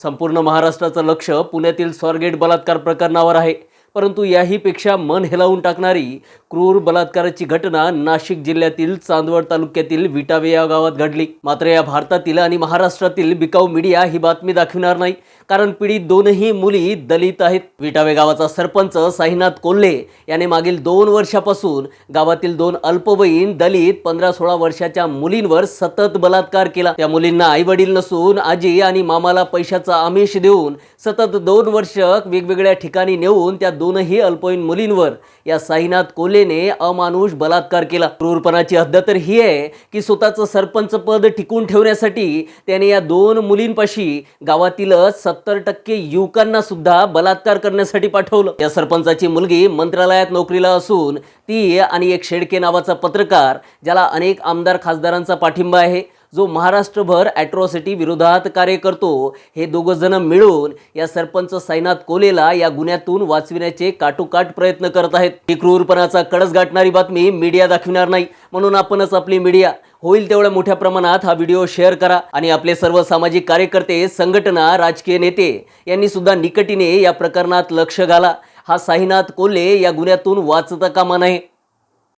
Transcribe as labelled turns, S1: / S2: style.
S1: संपूर्ण महाराष्ट्राचं लक्ष पुण्यातील स्वारगेट बलात्कार प्रकरणावर आहे. परंतु याहीपेक्षा मन हेलावून टाकणारी क्रूर बलात्काराची घटना नाशिक जिल्ह्यातील चांदवड तालुक्यातील विटावे या गावात घडली. मात्र या भारतातील आणि महाराष्ट्रातील बिकाऊ मीडिया ही बातमी दाखविणार नाही कारण पीडित दोनही मुली दलित आहेत. विटावे गावाचा सरपंच साईनाथ कोल्हे याने मागील दोन वर्षापासून गावातील दोन अल्पवयीन दलित पंधरा सोळा वर्षाच्या मुलींवर सतत बलात्कार केला. त्या मुलींना आई वडील नसून आजी आणि मामाला पैशाचा आमिष देऊन सतत दोन वर्ष वेगवेगळ्या ठिकाणी नेऊन त्या दोनही अल्पवयीन मुलींवर या साईनाथ कोलेने अमानुष बलात्कार केला. क्रूरपणाची हद्द तर ही आहे की स्वतःचं सरपंच पद टिकून ठेवण्यासाठी त्याने या दोन मुलींपाशी गावातीलच सत्तर टक्के युवकांना सुद्धा बलात्कार करण्यासाठी पाठवलं. या सरपंचाची मुलगी मंत्रालयात नोकरीला असून ती आणि एक शेडके नावाचा पत्रकार ज्याला अनेक आमदार खासदारांचा पाठिंबा आहे. जो महाराष्ट्रभर ॲट्रॉसिटी विरोधात कार्य करतो हे दोघं जण मिळून या सरपंच साईनाथ कोलेला या गुन्ह्यातून वाचविण्याचे काटोकाट प्रयत्न करत आहेत. ही क्रूरपणाचा कळस गाठणारी बातमी मीडिया दाखविणार नाही. म्हणून आपणच आपली मीडिया. होईल तेवढ्या मोठ्या प्रमाणात हा व्हिडिओ शेअर करा. आणि आपले सर्व सामाजिक कार्यकर्ते संघटना राजकीय नेते यांनी सुद्धा निकटीने या प्रकरणात लक्ष घाला. हा साईनाथ कोल्हे या गुन्ह्यातून वाचता कामा नये.